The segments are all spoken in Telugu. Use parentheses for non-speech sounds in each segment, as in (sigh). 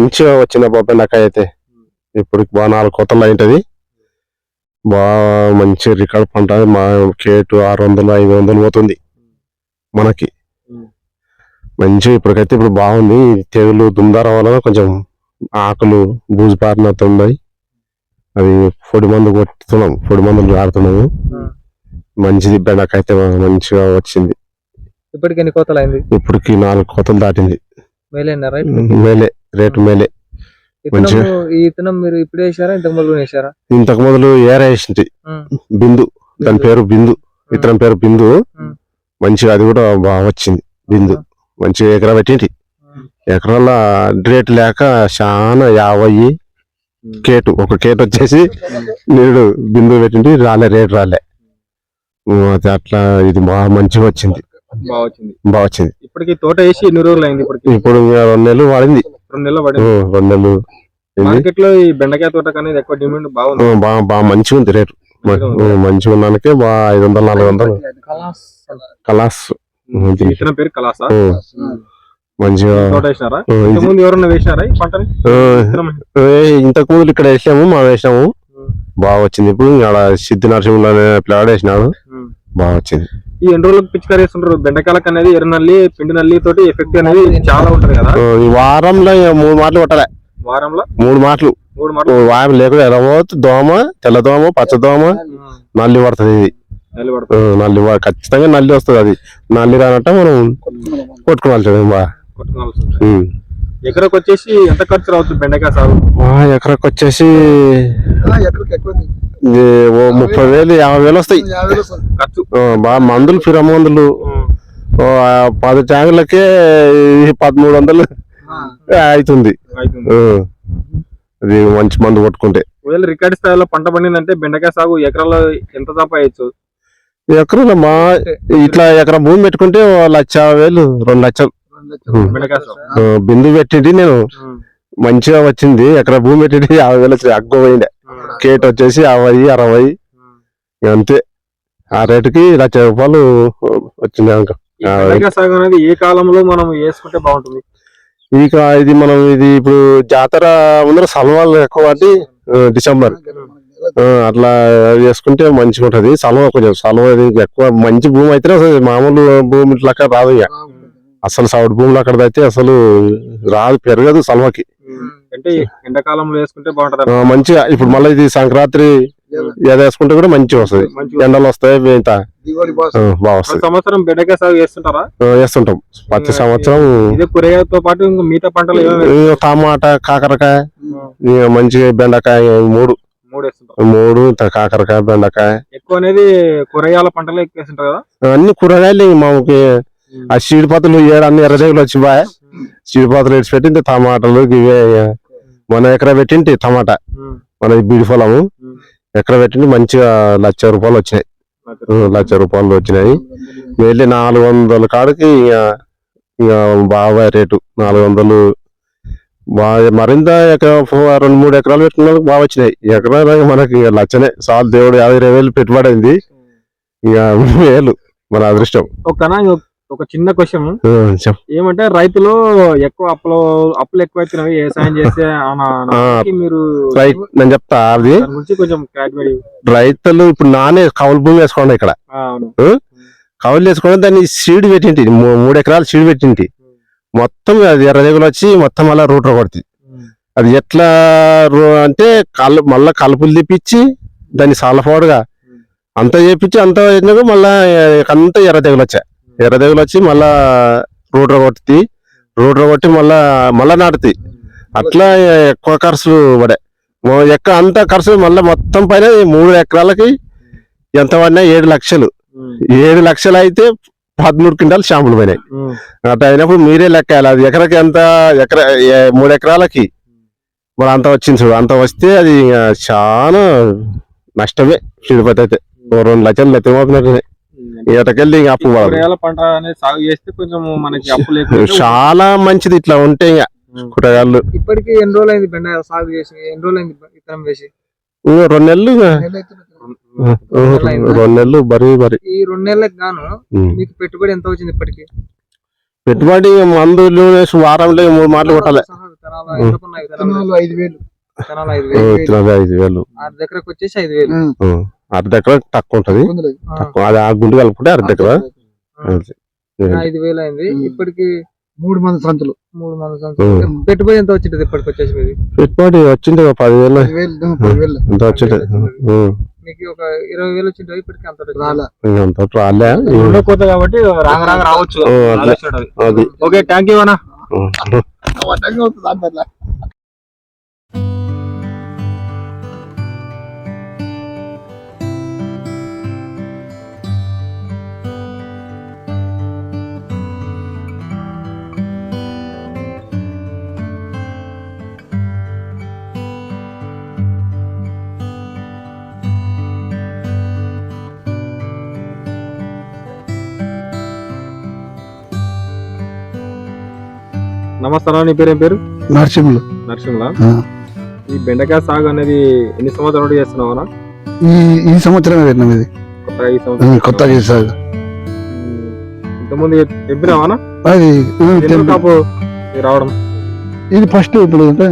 మంచిగా వచ్చింది అబ్బా బెండకాయ అయితే ఇప్పుడు బాగా నాలుగు కొత్తలు అయింటది. బాగా మంచి రికార్డ్ పంట మా కేటు ఆరు వందలు ఐదు వందలు పోతుంది. మనకి. మంచి ఇప్పటికైతే ఇప్పుడు బాగుంది. తెగులు దుమ్దారం వలన కొంచెం ఆకులు బూజు పారినట్టున్నాయి అది పొడి మందు కొట్టుతున్నాం. పొడి మందులు ఆడుతున్నాము మంచిది బెండకాయ అయితే మంచిగా వచ్చింది. ఇప్పటికి ఎన్ని కోతలు అయింది? ఇప్పటికి నాలుగు కోతలు దాటింది. మేలే రేటు మేలే. ఇతనం ఈ ఇతనం మీరు ఇప్పుడు వేసారా? ఇంతకు ముందు వేసారా? ఇంతకు మొదలు ఏర వేసింది. బిందు. దాని పేరు బిందు. ఇతరం పేరు బిందు. మంచిగా అది కూడా బాగా వచ్చింది బిందు. మంచిగా ఎకరా పెట్టింది. ఎకరాల రేట్ లేక చాలా యాభై కేటు. ఒక కేటు వచ్చేసి నీడు బిందు పెట్టింది రాలే రేట్ రాలే. అట్లా ఇది బాగా మంచిగా వచ్చింది. బాగా వచ్చింది. బాగా వచ్చింది ఇప్పటికి తోట వేసి ఎన్ని రోజులు అయింది ఇప్పటికి? ఇప్పుడు రెండు నెలలు వాడింది. రెండు నెలలు పడింది రెండు నెలలు? మార్కెట్లో ఈ బెండకాయ తోట అనేది ఎక్కువ డిమాండ్ బాగుంది. ఉమ్, బాగా బాగా మంచిగా ఉంది రేటు. మంచిగా ఉన్నానికే బాగా ఐదు వందలు నాలుగు వందలు. కలాస్. పేరు కలాసా? మంచిగా తోట వేసినారా? ఉమ్, ఇది, ఇంతకు ముందు ఎవరన్నా వేసినారా ఈ పంటని? ఉమ్, ఇతనం ఏ, ఇంతకు ముందు ఇక్కడ వేసాము మనం వేసాము బాగా వచ్చింది ఇప్పుడు ఆడ సిద్ధి నరసింహులు అనే ప్లాడ్ వేసినాడు. బాగా వచ్చింది ఈ ఎన్ని రోజులకు పిచికారి వేస్తుంటారు బెండకాయలకు అనేది ఎర్ర నల్లి పిండి నల్లి తోటి ఎఫెక్ట్ అనేది చాలా ఉంటది కదా? ఈ వారంలో మూడు మాటలు కొట్టాలి. వారంలో? మూడు మాటలు. మూడు మాటలు? వారం లేకుండా ఎర్రబోతు దోమ తెల్ల దోమ పచ్చ దోమ నల్లి పడుతుంది ఇది. నల్లి ఖచ్చితంగా నల్లి వస్తుంది అది. నల్లి రానట్ట మనం కొట్టుకోవాలి బాగా కొట్టుకోవాల్సి. ఎకరకు వచ్చేసి ఎంత ఖర్చు అవుతుంది బెండకాయ సాగు? ఆ, ఎకరాకి వచ్చేసి ముప్పై వేలు యాభై వేలు వస్తాయి. ఖర్చు. ఆ, బాగా మందులు ఫిర మందులు ఉమ్. ఓ, ఆ, పది ట్యాంకులకే పదమూడు వందలు అవుతుంది అది మంచి మందు కొట్టుకుంటే. ఒకవేళ రికార్డ్ స్థాయిలో పంట పండిందంటే బెండకాయ సాగు ఎకరాల్లో ఎంత సంపాదించు మా ఇట్లా ఎకరం భూమి పెట్టుకుంటే ఓ లక్ష వేలు రెండు లక్షలు. బిందు పెట్టింది నేను. మంచిగా వచ్చింది. ఎకరా భూమి పెట్టింది. (laughs) యాభై వేలు వచ్చింది అగ్గ పోయిండే. కేట్ వచ్చేసి యాభై అరవై. అంతే. ఆ రేటుకి లక్ష రూపాయలు వచ్చింది సాగు అనేది ఏ కాలంలో మనం వేసుకుంటే బాగుంటుంది? ఇక ఇది మనం ఇది ఇప్పుడు జాతర ముందర సలవాలు ఎక్కువ ఆ, డిసెంబర్. అట్లా చేసుకుంటే మంచిగా ఉంటది సలవ కొంచెం సలవ ఇది ఎక్కువ మంచి భూమి అయితేనే వస్తది. మామూలు భూమి లెక్క రాదు ఇక. అసలు సౌడ్ భూములు అక్కడ అయితే అసలు రాదు పెరగదు సలవకి అంటే ఎండాకాలంలో వేసుకుంటే బాగుంటది మంచిగా ఇప్పుడు మళ్ళీ ఇది సంక్రాంతి ఏదో వేసుకుంటే కూడా మంచిగా వస్తది. ఎండలు వస్తాయి సంవత్సరం బెండకాయ సాగు చేస్తుంటారా? వేస్తుంటాం. ప్రతి సంవత్సరం ఇదే కూరగాయలతో పాటు మిగతా పంటలు టమాటా కాకరకాయ ఈ మంచిగా బెండకాయ మూడు. మూడు వేస్తుంటారు. మూడు త- కాకరకాయ బెండకాయ. ఎక్కువ అనేది కూరగాయల పంటలు ఎక్కువ వేస్తుంటారు కదా? అన్ని కూరగాయలు మాకు ఆ చీడిపాతలు ఏడు అన్ని ఎర్రజగులు వచ్చి బాయ్. చీడిపాతలు ఇడిచి పెట్టింది టమాటాలు ఇవే మన ఎకరా పెట్టింటి టమాటా. మన బీడి పొలము. ఎకరా పెట్టింటి మంచిగా లక్ష రూపాయలు వచ్చినాయి. లక్ష రూపాయలు. వచ్చినాయి. వెళ్ళి నాలుగు వందల కాడికి ఇక ఇక బాగా రేటు నాలుగు వందలు. బాగా మరింత రెండు మూడు ఎకరాలు పెట్టుకున్నందుకు బాగా వచ్చినాయి. ఎకరాలు మనకి లచ్చనే. చాలు దేవుడు యాభై ఇరవై వేలు పెట్టుబడి అయింది. ఇక వేలు మన అదృష్టం. ఒక చిన్న క్వశ్చన్ ఏమంటే రైతులు ఎక్కువ అప్పులు అప్పులు ఎక్కువ అవుతున్నాయి వ్యవసాయం చేస్తే మీరు రైట్ నేను చెప్తా అది కొంచెం రైతులు ఇప్పుడు నానే కౌలు భూమి వేసుకోండి ఇక్కడ. కౌలు వేసుకొని దాన్ని సీడ్ పెట్టింటి మూడు ఎకరాలు సీడ్ పెట్టింటి. మొత్తం అది ఎర్రజగులు వచ్చి మొత్తం అలా రూట్ కొడుతుంది. అది ఎట్లా అంటే కల్ మళ్ళా కలుపులు తెప్పించి దాన్ని సాలపోడుగా అంతా చేపించి అంతా చేసినాక మళ్ళా అంతా ఎర్ర తెగులు వచ్చా ఎర్ర తెగులు వచ్చి మళ్ళా రూటర్ కొట్టి రూటర్ కొట్టి మళ్ళా మళ్ళా నాటుతాయి అట్లా ఎక్కువ ఖర్చు పడే. ఎక్క అంత ఖర్చు మళ్ళీ మొత్తం పైన మూడు ఎకరాలకి ఎంత పడినా ఏడు లక్షలు. ఏడు లక్షలు అయితే పదమూడు క్వింటాలు షాంపులు పోయినాయి. అట్లా అయినప్పుడు మీరే లెక్క వేయాలి. అది ఎకరకి ఎంత ఎకర మూడు ఎకరాలకి మరి అంత వచ్చింది చూడు. అంత వస్తే అది చాలా నష్టమే. తిరుపతి అయితే రెండు లక్షలు నెత్తిమోపినట్టు ఎటకెళ్ళి ఇంక అప్పు పడదు. కూరగాయల పంట అనేది సాగు చేస్తే కొంచెం మనకి (laughs) చాలా మంచిది ఇట్లా ఉంటే ఇక కూరగాయలు. ఇప్పటికి ఎన్ని రోజులు అయింది బెండ సాగు చేసి? ఎన్ని రోజులు అయింది విత్తనం వేసి? రెండు నెలలు రెండు నెలలు బరీ బరీ. ఈ రెండు నెలలకు గాను. మీకు పెట్టుబడి ఎంత వచ్చింది ఇప్పటికి? పెట్టుబడి మందులు వేసి వారంలో మూడు మాటలు కొట్టాలి. విత్తనాలు ఐదు వేలు. విత్తనాలు ఐదు ఆ, వేలు. ఆరు దగ్గరకు వచ్చేసి ఐదు వేలు. అర్ధ ఎకరా తక్కువ ఉంటది తక్కువ అది ఆ గుండు కలుపుకుంటే అర్ధ ఎకరా ఐదు వేలు అయింది. ఇప్పటికి మూడు మంది సంచులు. మూడు మంది సంవత్సరాలు పెట్టుబడి ఎంత వచ్చింది ఇప్పటికి వచ్చేసి మీది? పెట్టుబడి వచ్చింది ఒక పదివేలు. ఎంత వచ్చింది. మీకు ఒక ఇరవై వేలు వచ్చింది ఇప్పటికి అంత వచ్చింది. రాలే. ఇంకంత రాలే. రెండో కోత కాబట్టి రాంగ రాంగ రావచ్చు. ఓకే థ్యాంక్ యూ అన్న నమస్తే నీ పేరు ఏం పేరు? నరసింహులు. నరసింహ ఆ. ఈ బెండకాయ సాగు అనేది ఎన్ని సంవత్సరాలు చేస్తున్నావు ఈ ఈ సంవత్సరమే పెట్టినాం ఇది. కొత్తగా ఈ సంవత్సరం కొత్తగా చేసారు ఉమ్. ఇంతకుముందు అన్న? అది కాపు రావడం? ఇది ఫస్ట్ ఇప్పుడు అంటే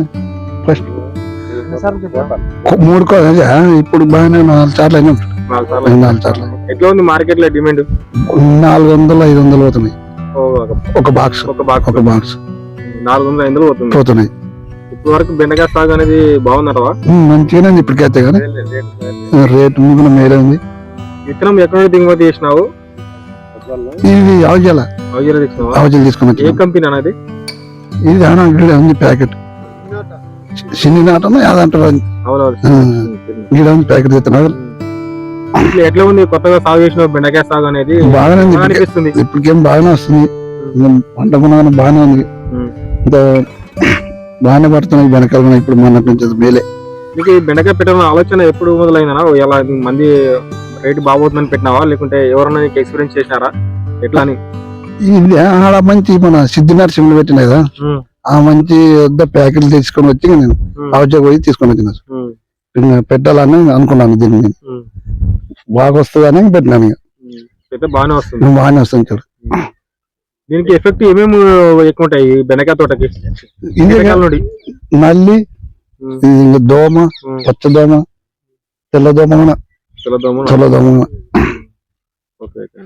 ఫస్ట్. మూడు ఇప్పుడు బాగానే నాలుగు సార్లు అయినా. నాలుగు సార్లు ఎట్లా ఉంది మార్కెట్లో డిమాండ్? నాలుగు వందలు ఐదు వందలు పోతున్నాయి. ఒక బాక్స్. ఒక బాక్స్. ఒక బాక్స్. నాలుగు వందల ఐదు వందలు పోతుంది. పోతున్నాయి. ఇప్పటి వరకు బెండకాయ సాగు అనేది బాగున్నారా మంచిగానే ఉంది ఇప్పటికైతే కానీ. రేటు మిగిలిన మేలే ఉంది విత్తనం ఎక్కడ దిగుమతి చేసినావు? ఇది అవజల అవజీర తెచ్చినావా? అవజలు తీసుకొని ఏ కంపెనీ అనేది ఇది ఆనా ఇక్కడ ఉంది ప్యాకెట్. చిన్ని నాటను యాదంటారు ఈడ ఉంది ప్యాకెట్ తెస్తున్నాడు ఇట్లా ఎట్లా ఉంది? కొత్తగా సాగు చేసిన బెండకాయ సాగు అనేది బాగానే ఉంది. ఇప్పటికే- బాగానే వస్తుంది. పంట కూడా బాగానే ఉంది. బాగానే పడుతున్నాయి కూడా ఇప్పుడు మొన్నటి నుంచి అది మేలే. మీకు ఈ బెండకాయ పెట్టాలన్న ఆలోచన ఎప్పుడు మొదలైందనా ఎలా మంది రేటు బాగోతుందని పెట్టినావా? లేకుంటే ఎవరన్నా నీకు ఎక్స్పీరియన్స్ చేసినారా? ఎట్లా అని? ఇది ఆడ మంచి మన సిద్ధి నరసింహులు పెట్టిన కదా ఆ మంచి వద్ద ప్యాకెట్లు తీసుకొని వచ్చి నేను అవజ పోయి తీసుకొని వచ్చిన. పెట్టాలని అనుకున్నాను దీన్ని. బాగా వస్తుందని పెట్టినాను ఇక. బాగానే వస్తుంది. బాగానే వస్తుంది చూడు. దీనికి ఎఫెక్ట్ ఏమేమి ఎక్కువ ఉంటాయి? బెండకాయ తోటకి? నుండి? నల్లి దోమ ఉమ్, పచ్చ దోమ తెల్ల దోమ కూడా. తెల్లదోమ తెల్ల దోమ కూడా. Okay okay.